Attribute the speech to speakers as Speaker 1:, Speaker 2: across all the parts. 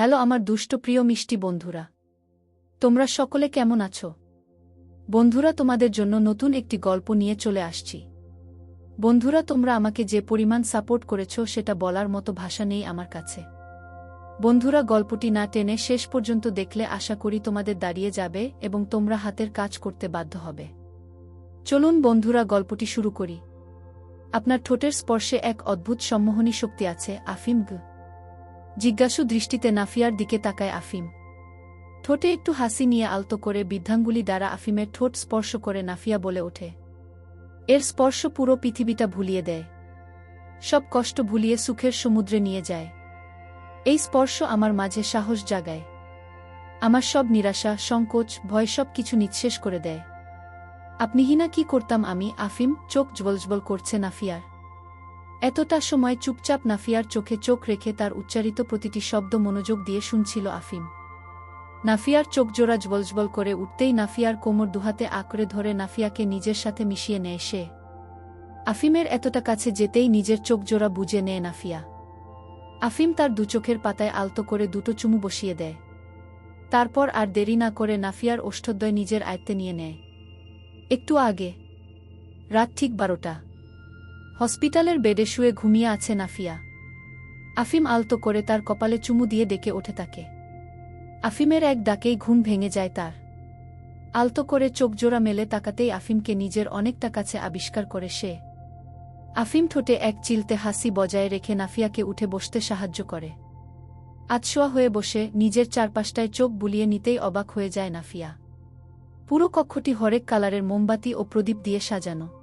Speaker 1: Hello আমার দুষ্ট প্রিয় মিষ্টি বন্ধুরা। তোমরা সকলে কেমন আছো? বন্ধুরা, তোমাদের জন্য নতুন একটি গল্প নিয়ে চলে আসছি। বন্ধুরা, তোমরা আমাকে যে পরিমাণ সাপোর্ট করেছ সেটা বলার মতো ভাষা নেই আমার কাছে। বন্ধুরা, গল্পটি না টেনে শেষ পর্যন্ত দেখলে আশা করি তোমাদের দাঁড়িয়ে যাবে এবং তোমরা হাতের কাজ করতে বাধ্য হবে। চলুন বন্ধুরা, গল্পটি শুরু করি। আপনার ঠোঁটের স্পর্শে এক অদ্ভুত সম্মোহনী শক্তি আছে, আফিম গ। জিজ্ঞাসু দৃষ্টিতে নাফিয়ার দিকে তাকায় আফিম। ঠোঁটে একটু হাসি নিয়ে আলতো করে বৃদ্ধাঙ্গুলি দ্বারা আফিমের ঠোঁট স্পর্শ করে নাফিয়া বলে ওঠে। এর স্পর্শ পুরো পৃথিবীটা ভুলিয়ে দেয়। সব কষ্ট ভুলিয়ে সুখের সমুদ্রে নিয়ে যায়। এই স্পর্শ আমার মাঝে সাহস জাগায়। আমার সব নিরাশা, সংকোচ, ভয় সব কিছু নিঃশেষ করে দেয়। আপনি হিনা কি করতাম আমি, আফিম চোখ জ্বলজ্বল করছে নাফিয়ার। এতটা সময় চুপচাপ নাফিয়ার চোখে চোখ রেখে তার উচ্চারিত প্রতিটি শব্দ মনোযোগ দিয়ে শুনছিল আফিম। নাফিয়ার চোখ জোড়া জ্বলজ্বল করে উঠতেই নাফিয়ার কোমর দুহাতে আঁকড়ে ধরে নাফিয়াকে নিজের সাথে মিশিয়ে নেয় সে। আফিমের এতটা কাছে যেতেই নিজের চোখ জোড়া বুঝে নেয় নাফিয়া। আফিম তার দুচোখের পাতায় আলতো করে দুটো চুমু বসিয়ে দেয়। তারপর আর দেরি না করে নাফিয়ার ওষ্ঠদ্বয় নিজের আয়ত্তে নিয়ে নেয়। একটু আগে। রাত ঠিক বারোটা। হসপিটালের বেডে শুয়ে ঘুমিয়ে আছে নাফিয়া। আফিম আলতো করে তার কপালে চুমু দিয়ে ডেকে ওঠে তাকে। আফিমের এক ডাকেই ঘুম ভেঙে যায় তার। আলতো করে চোখজোড়া মেলে তাকাতেই আফিমকে নিজের অনেকটা কাছে আবিষ্কার করে সে। আফিম ঠোঁটে এক চিলতে হাসি বজায় রেখে নাফিয়াকে উঠে বসতে সাহায্য করে। আতশোয়া হয়ে বসে নিজের চারপাশটায় চোখ বুলিয়ে নিতেই অবাক হয়ে যায় নাফিয়া। পুরো কক্ষটি হরেক কালারের মোমবাতি ও প্রদীপ দিয়ে সাজানো।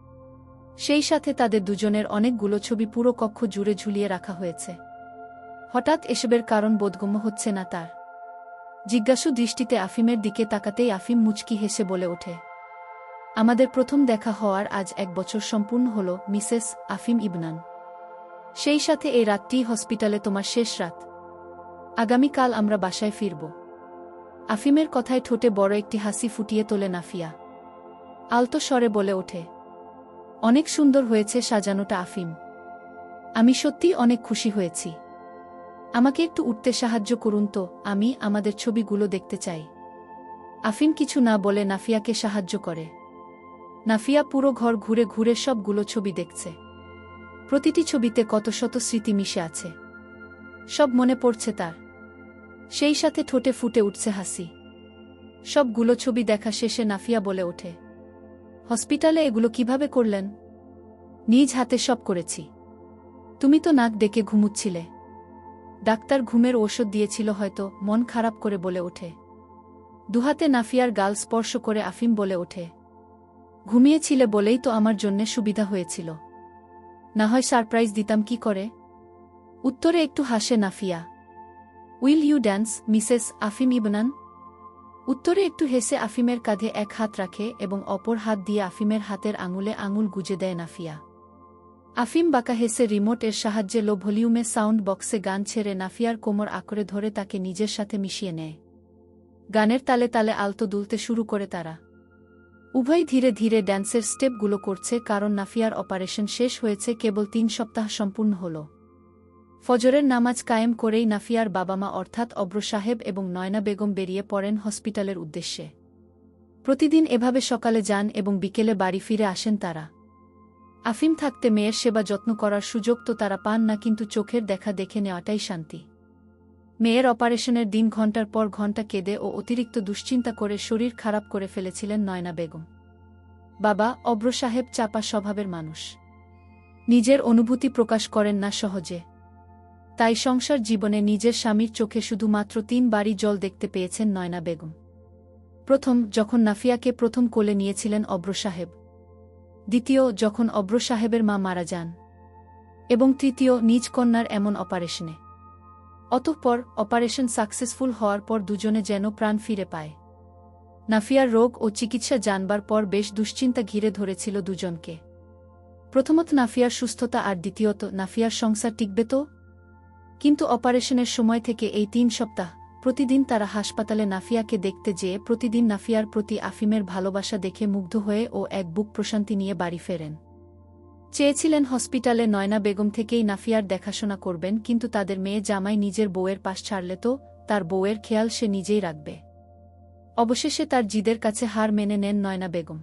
Speaker 1: সেই সাথে তাদের দুজনের অনেকগুলো ছবি পুরো কক্ষ জুড়ে ঝুলিয়ে রাখা হয়েছে। হঠাৎ এসবের কারণ বোধগম্য হচ্ছে না তার। জিজ্ঞাসু দৃষ্টিতে আফিমের দিকে তাকাতেই আফিম মুচকি হেসে বলে ওঠে, আমাদের প্রথম দেখা হওয়ার আজ এক বছর সম্পূর্ণ হল, মিসেস আফিম ইবনান। সেই সাথে এই রাতটি হসপিটালে তোমার শেষ রাত। আগামীকাল আমরা বাসায় ফিরব। আফিমের কথায় ঠোঁটে বড় একটি হাসি ফুটিয়ে তোলে নাফিয়া। আলতো স্বরে বলে ওঠে অনেক সুন্দর হয়েছে সাজানোটা আফিম। আমি সত্যি অনেক খুশি হয়েছি। আমাকে একটু উঠতে সাহায্য করুন তো, আমি আমাদের ছবিগুলো দেখতে চাই। আফিম কিছু না বলে নাফিয়াকে সাহায্য করে। নাফিয়া পুরো ঘর ঘুরে ঘুরে সবগুলো ছবি দেখছে। প্রতিটি ছবিতে কত শত স্মৃতি মিশে আছে। সব মনে পড়ছে তার। সেই সাথে ঠোঁটে ফুটে উঠছে হাসি। সবগুলো ছবি দেখা শেষে নাফিয়া বলে ওঠে। হসপিটালে এগুলো কীভাবে করলেন? নিজ হাতে সব করেছি। তুমি তো নাক ডেকে ঘুমুচ্ছিলে। ডাক্তার ঘুমের ওষুধ দিয়েছিল হয়তো, মন খারাপ করে বলে ওঠে। দুহাতে নাফিয়ার গাল স্পর্শ করে আফিম বলে ওঠে। ঘুমিয়েছিলে বলেই তো আমার জন্যে সুবিধা হয়েছিল। না হয় সারপ্রাইজ দিতাম কি করে? উত্তরে একটু হাসে Nafia. Will you dance, Mrs আফিম ইবনান? উত্তরে একটু হেসে আফিমের কাঁধে এক হাত রাখে এবং অপর হাত দিয়ে আফিমের হাতের আঙুলে আঙুল গুজে দেয় নাফিয়া। আফিম বাঁকা হেসে রিমোট এর সাহায্যে লো ভলিউমে সাউন্ড বক্সে গান ছেড়ে নাফিয়ার কোমর আঁকড়ে ধরে তাকে নিজের সাথে মিশিয়ে নেয়। গানের তালে তালে আলতো দুলতে শুরু করে তারা। উভয় ধীরে ধীরে ড্যান্সের স্টেপগুলো করছে কারণ নাফিয়ার অপারেশন শেষ হয়েছে কেবল তিন সপ্তাহ সম্পূর্ণ হল। ফজরের নামাজ কায়েম করেই নাফিয়ার বাবা মা অর্থাৎ অব্র সাহেব এবং নয়না বেগম বেরিয়ে পড়েন হসপিটালের উদ্দেশ্যে। প্রতিদিন এভাবে সকালে যান এবং বিকেলে বাড়ি ফিরে আসেন তারা। আফিম থাকতে মেয়ের সেবা যত্ন করার সুযোগ তো তারা পান না, কিন্তু চোখের দেখা দেখে নেওয়াটাই শান্তি। মেয়ের অপারেশনের দিন ঘণ্টার পর ঘণ্টা কেঁদে ও অতিরিক্ত দুশ্চিন্তা করে শরীর খারাপ করে ফেলেছিলেন নয়না বেগম। বাবা অব্র সাহেব চাপা স্বভাবের মানুষ। নিজের অনুভূতি প্রকাশ করেন না সহজে। তাই সংসার জীবনে নিজের স্বামীর চোখে শুধুমাত্র তিন বাড়ি জল দেখতে পেয়েছেন নয়না বেগম। প্রথম, যখন নাফিয়াকে প্রথম কোলে নিয়েছিলেন অব্র সাহেব। দ্বিতীয়, যখন অব্র সাহেবের মা মারা যান। এবং তৃতীয়, নিজ কন্যার এমন অপারেশনে। অতঃপর, অপারেশন সাকসেসফুল হওয়ার পর দুজনে যেন প্রাণ ফিরে পায়। নাফিয়ার রোগ ও চিকিৎসা জানবার পর বেশ দুশ্চিন্তা ঘিরে ধরেছিল দুজনকে। প্রথমত নাফিয়ার সুস্থতা আর দ্বিতীয়ত, নাফিয়ার সংসার টিকবে তো? কিন্তু অপারেশনের সময় থেকে এই তিন সপ্তাহ, প্রতিদিন তারা হাসপাতালে নাফিয়াকে দেখতে যেয়ে প্রতিদিন নাফিয়ার প্রতি আফিমের ভালোবাসা দেখে মুগ্ধ হয়ে ও এক বুক প্রশান্তি নিয়ে বাড়ি ফেরেন। চেয়েছিলেন হসপিটালে নয়না বেগম থেকেই নাফিয়ার দেখাশোনা করবেন, কিন্তু তাদের মেয়ে জামাই নিজের বউয়ের পাশ ছাড়লে তো তার বউয়ের খেয়াল সে নিজেই রাখবে। অবশেষে তার জিদের কাছে হার মেনে নেন নয়না বেগম।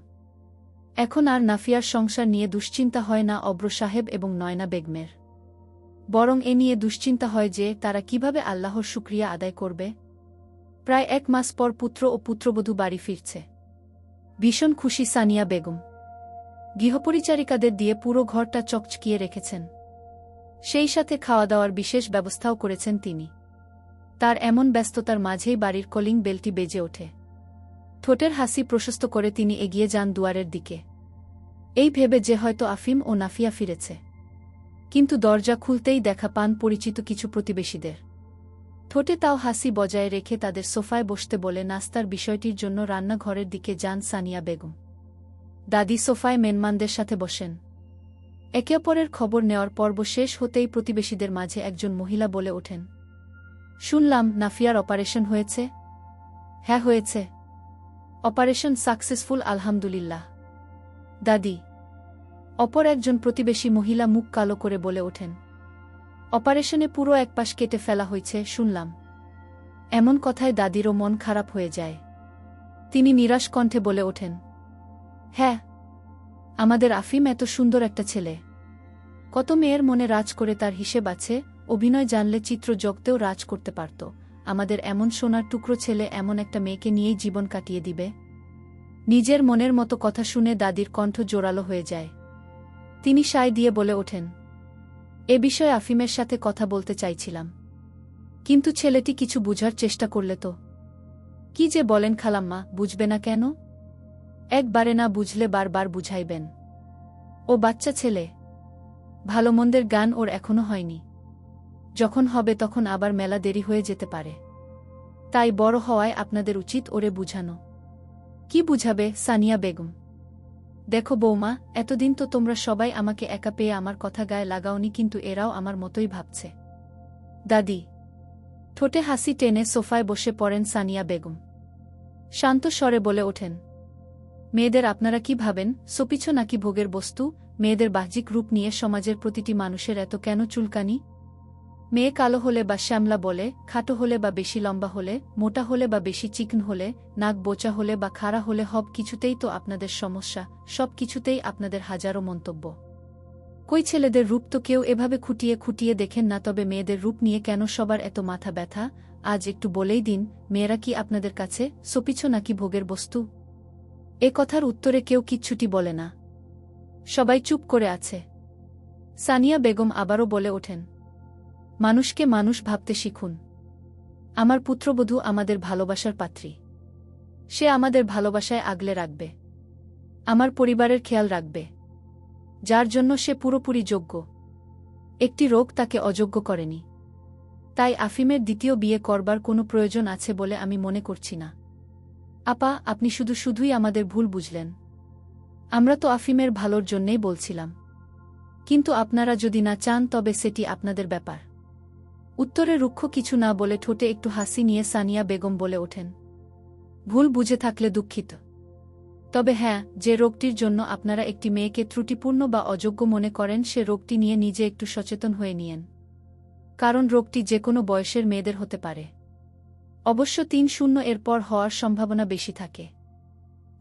Speaker 1: এখন আর নাফিয়ার সংসার নিয়ে দুশ্চিন্তা হয় না অব্র সাহেব এবং নয়না বেগমের। বরং এ নিয়ে দুশ্চিন্তা হয় যে তারা কীভাবে আল্লাহর শুক্রিয়া আদায় করবে। প্রায় এক মাস পর পুত্র ও পুত্রবধূ বাড়ি ফিরছে। ভীষণ খুশি সানিয়া বেগম। গৃহপরিচারিকাদের দিয়ে পুরো ঘরটা চকচকিয়ে রেখেছেন। সেই সাথে খাওয়া দাওয়ার বিশেষ ব্যবস্থাও করেছেন তিনি। তার এমন ব্যস্ততার মাঝেই বাড়ির কলিং বেলটি বেজে ওঠে। ঠোঁটের হাসি প্রশস্ত করে তিনি এগিয়ে যান দুয়ারের দিকে। এই ভেবে যে হয়তো আফিম ও নাফিয়া ফিরেছে। কিন্তু দরজা খুলতেই দেখা পান পরিচিত কিছু প্রতিবেশীদের। ঠোঁটে তাও হাসি বজায় রেখে তাদের সোফায় বসতে বলে নাস্তার বিষয়টির জন্য রান্নাঘরের দিকে যান সানিয়া বেগম। দাদি সোফায় মেনমানদের সাথে বসেন। একে অপরের খবর নেওয়ার পর্ব শেষ হতেই প্রতিবেশীদের মাঝে একজন মহিলা বলে ওঠেন। শুনলাম নাফিয়ার অপারেশন হয়েছে? হ্যাঁ হয়েছে। অপারেশন সাকসেসফুল, আলহামদুলিল্লাহ। দাদি অপর একজন প্রতিবেশী মহিলা মুখ কালো করে বলে ওঠেন, অপারেশনে পুরো এক পাশ কেটে ফেলা হয়েছে, শুনলাম। এমন কথায় দাদিরও মন খারাপ হয়ে যায়। তিনি নিরাশ কণ্ঠে বলে ওঠেন হ্যাঁ আমাদের আফিম এত সুন্দর একটা ছেলে। কত মেয়ের মনে রাজ করে তার হিসেব আছে, অভিনয় জানলে চিত্র জগতেও রাজ করতে পারত। আমাদের এমন সোনার টুকরো ছেলে এমন একটা মেয়েকে নিয়েই জীবন কাটিয়ে দিবে? নিজের মনের মতো কথা শুনে দাদির কণ্ঠ জোরালো হয়ে যায়। তিনি সায় দিয়ে বলে ওঠেন, এ বিষয়ে আফিমের সাথে কথা বলতে চাইছিলাম। কিন্তু ছেলেটি কিছু বুঝার চেষ্টা করলে তো। কি যে বলেন খালাম্মা, বুঝবে না কেন? একবারে না বুঝলে বারবার বুঝাইবেন। ও বাচ্চা ছেলে। ভালো মন্দের গান ওর এখনও হয়নি। যখন হবে তখন আবার মেলা দেরি হয়ে যেতে পারে। তাই বড় হওয়ায় আপনাদের উচিত ওরে বুঝানো। কি বুঝাবে সানিয়া বেগম? দেখো বৌমা, এতদিন তো তোমরা সবাই আমাকে একা পেয়ে আমার কথা গায়ে লাগাওনি, কিন্তু এরাও আমার মতোই ভাবছে। দাদি। ঠোঁটে হাসি টেনে সোফায় বসে পড়েন সানিয়া বেগম। শান্ত স্বরে বলে ওঠেন, মেয়েদের আপনারা কি ভাবেন? সোপিছ নাকি ভোগের বস্তু? মেয়েদের বাহ্যিক রূপ নিয়ে সমাজের প্রতিটি মানুষের এত কেন চুলকানি? মেয়ে কালো হলে বা শ্যামলা বলে, খাটো হলে বা বেশি লম্বা হলে, মোটা হলে বা বেশি চিকন হলে, নাক বোচা হলে বা খাড়া হলে হব কিছুতেই তো আপনাদের সমস্যা, সব কিছুতেই আপনাদের হাজারো মন্তব্য। কই ছেলেদের রূপ তো কেউ এভাবে খুঁটিয়ে খুঁটিয়ে দেখেন না, তবে মেয়েদের রূপ নিয়ে কেন সবার এত মাথা ব্যথা? আজ একটু বলেই দিন, মেয়েরা কি আপনাদের কাছে সোপিছ নাকি ভোগের বস্তু? এ কথার উত্তরে কেউ কিচ্ছুটি বলে না। সবাই চুপ করে আছে। সানিয়া বেগম আবারও বলে ওঠেন মানুষকে মানুষ ভাবতে শিখুন। আমার পুত্রবধূ আমাদের ভালোবাসার পাত্রী। সে আমাদের ভালোবাসায় আগলে রাখবে। আমার পরিবারের খেয়াল রাখবে। যার জন্য সে পুরোপুরি যোগ্য। একটি রোগ তাকে অযোগ্য করেনি। তাই আফিমের দ্বিতীয় বিয়ে করবার কোনো প্রয়োজন আছে বলে আমি মনে করছি না। আপা, আপনি শুধু শুধুই আমাদের ভুল বুঝলেন। আমরা তো আফিমের ভালোর জন্যেই বলছিলাম। কিন্তু আপনারা যদি না চান, তবে সেটি আপনাদের ব্যাপার। উত্তরে রুক্ষ কিছু না বলে ঠোঁটে একটু হাসি নিয়ে সানিয়া বেগম বলে ওঠেন। ভুল বুঝে থাকলে দুঃখিত। তবে হ্যাঁ যে রোগটির জন্য আপনারা একটি মেয়েকে ত্রুটিপূর্ণ বা অযোগ্য মনে করেন, সে রোগটি নিয়ে নিজে একটু সচেতন হয়ে নিয়েন। কারণ রোগটি যে কোনো বয়সের মেয়েদের হতে পারে। অবশ্য তিন শূন্য এরপর হওয়ার সম্ভাবনা বেশি থাকে।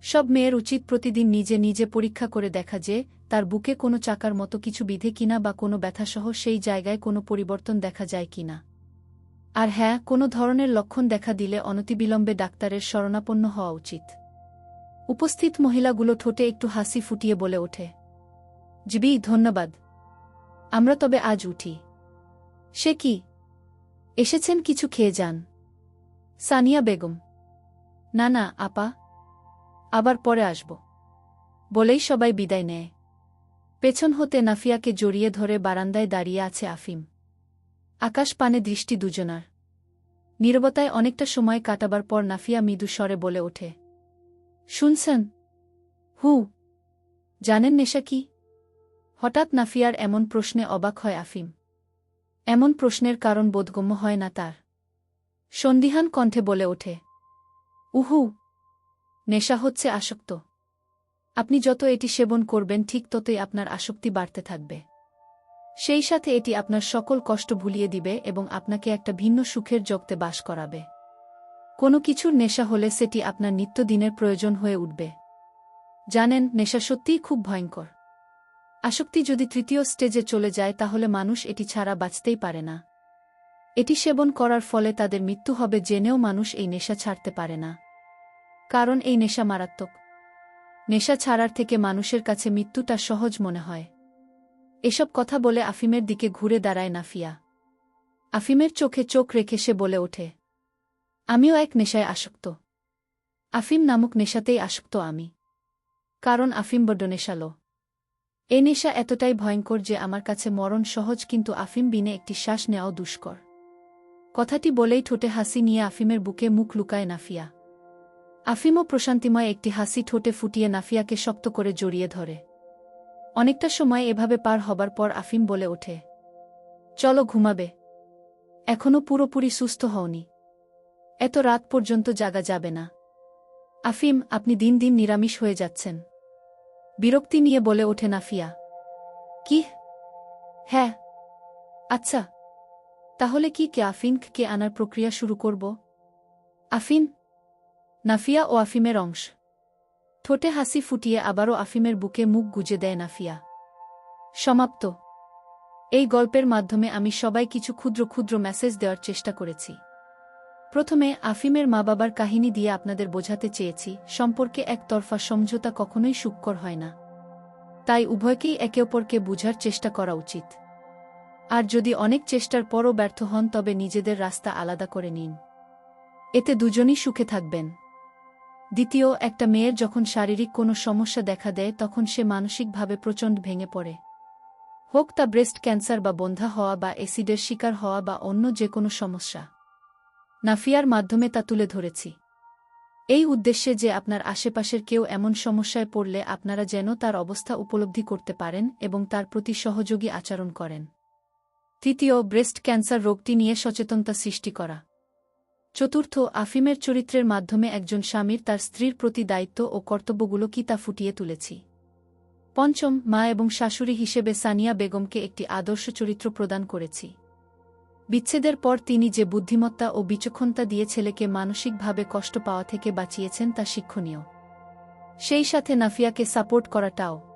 Speaker 1: সব মেয়ের উচিত প্রতিদিন নিজে নিজে পরীক্ষা করে দেখা যে, তার বুকে কোনো চাকার মতো কিছু বিধে কিনা বা কোনো ব্যথাসহ সেই জায়গায় কোনো পরিবর্তন দেখা যায় কিনা। আর হ্যাঁ কোনো ধরনের লক্ষণ দেখা দিলে অনতিবিলম্বে ডাক্তারের শরণাপন্ন হওয়া উচিত। উপস্থিত মহিলাগুলো ঠোঁটে একটু হাসি ফুটিয়ে বলে ওঠে। জিবি, ধন্যবাদ। আমরা তবে আজ উঠি। সে কি? এসেছেন কিছু খেয়ে যান। সানিয়া বেগম। না না, আপা। আবার পরে আসব। বলেই সবাই বিদায় নেয়। পেছন হতে নাফিয়াকে জড়িয়ে ধরে বারান্দায় দাঁড়িয়ে আছে আফিম। আকাশ পানে দৃষ্টি দুজনার। নীরবতায় অনেকটা সময় কাটাবার পর নাফিয়া মৃদু স্বরে বলে ওঠে, শুনছেন? হু। জানেন নেশা কি? হঠাৎ নাফিয়ার এমন প্রশ্নে অবাক হয় আফিম। এমন প্রশ্নের কারণ বোধগম্য হয় না তার। সন্দিহান কণ্ঠে বলে ওঠে, উহু নেশা হচ্ছে আসক্ত। আপনি যত এটি সেবন করবেন, ঠিক ততই আপনার আসক্তি বাড়তে থাকবে। সেই সাথে এটি আপনার সকল কষ্ট ভুলিয়ে দিবে এবং আপনাকে একটা ভিন্ন সুখের জগতে বাস করাবে। কোনো কিছুর নেশা হলে সেটি আপনার নিত্যদিনের প্রয়োজন হয়ে উঠবে। জানেন, নেশা সত্যিই খুব ভয়ঙ্কর। আসক্তি যদি তৃতীয় স্টেজে চলে যায়, তাহলে মানুষ এটি ছাড়া বাঁচতেই পারে না। এটি সেবন করার ফলে তাদের মৃত্যু হবে জেনেও মানুষ এই নেশা ছাড়তে পারে না। কারণ এই নেশা মারাত্মক। নেশা ছাড়ার থেকে মানুষের কাছে মৃত্যুটা সহজ মনে হয়। এসব কথা বলে আফিমের দিকে ঘুরে দাঁড়ায় নাফিয়া। আফিমের চোখে চোখ রেখে সে বলে ওঠে, আমিও এক নেশায় আসক্ত। আফিম নামক নেশাতেই আসক্ত আমি। কারণ আফিম বড্ড নেশালো। এ নেশা এতটাই ভয়ঙ্কর যে আমার কাছে মরণ সহজ কিন্তু আফিম বিনে একটি শ্বাস নেওয়াও দুষ্কর। কথাটি বলেই ঠোঁটে হাসি নিয়ে আফিমের বুকে মুখ লুকায় নাফিয়া। আফিমও প্রশান্তিময় একটি হাসি ঠোঁটে ফুটিয়ে নাফিয়াকে শক্ত করে জড়িয়ে ধরে। অনেকটা সময় এভাবে পার হবার পর আফিম বলে ওঠে, চলো ঘুমাবে। এখনও পুরোপুরি সুস্থ হওনি। এত রাত পর্যন্ত জাগা যাবে না। আফিম, আপনি দিন দিন নিরামিষ হয়ে যাচ্ছেন। বিরক্তি নিয়ে বলে ওঠে নাফিয়া, কি? হ্যাঁ। আচ্ছা। তাহলে কি কে আফিনকে আনার প্রক্রিয়া শুরু করব? আফিন নাফিয়া ও আফিমের অংশ। ঠোঁটে হাসি ফুটিয়ে আবারও আফিমের বুকে মুখ গুজে দেয় নাফিয়া। সমাপ্ত। এই গল্পের মাধ্যমে আমি সবাই কিছু ক্ষুদ্র ক্ষুদ্র মেসেজ দেওয়ার চেষ্টা করেছি। প্রথমে আফিমের মা বাবার কাহিনী দিয়ে আপনাদের বোঝাতে চেয়েছি, সম্পর্কে একতরফা সমঝোতা কখনোই সুক্কর হয় না। তাই উভয়কেই একে অপরকে বুঝার চেষ্টা করা উচিত। আর যদি অনেক চেষ্টার পরও ব্যর্থ হন, তবে নিজেদের রাস্তা আলাদা করে নিন। এতে দুজনই সুখে থাকবেন। দ্বিতীয়, একটা মেয়ের যখন শারীরিক কোনো সমস্যা দেখা দেয়, তখন সে মানসিকভাবে প্রচণ্ড ভেঙে পড়ে। হোক তা ব্রেস্ট ক্যান্সার বা বন্ধা হওয়া বা অ্যাসিডের শিকার হওয়া বা অন্য যে কোনো সমস্যা। নাফিয়ার মাধ্যমে তা তুলে ধরেছি। এই উদ্দেশ্যে যে আপনার আশেপাশের কেউ এমন সমস্যায় পড়লে আপনারা যেন তার অবস্থা উপলব্ধি করতে পারেন এবং তার প্রতি সহযোগী আচরণ করেন। তৃতীয়, ব্রেস্ট ক্যান্সার রোগটি নিয়ে সচেতনতা সৃষ্টি করা। চতুর্থ, আফিমের চরিত্রের মাধ্যমে একজন স্বামীর তার স্ত্রীর প্রতি দায়িত্ব ও কর্তব্যগুলো কি তা ফুটিয়ে তুলেছি। পঞ্চম, মা এবং শাশুড়ি হিসেবে সানিয়া বেগমকে একটি আদর্শ চরিত্র প্রদান করেছি। বিচ্ছেদের পর তিনি যে বুদ্ধিমত্তা ও বিচক্ষণতা দিয়ে ছেলেকে মানসিকভাবে কষ্ট পাওয়া থেকে বাঁচিয়েছেন তা শিক্ষণীয়। সেই সাথে নাফিয়াকে সাপোর্ট করাটাও।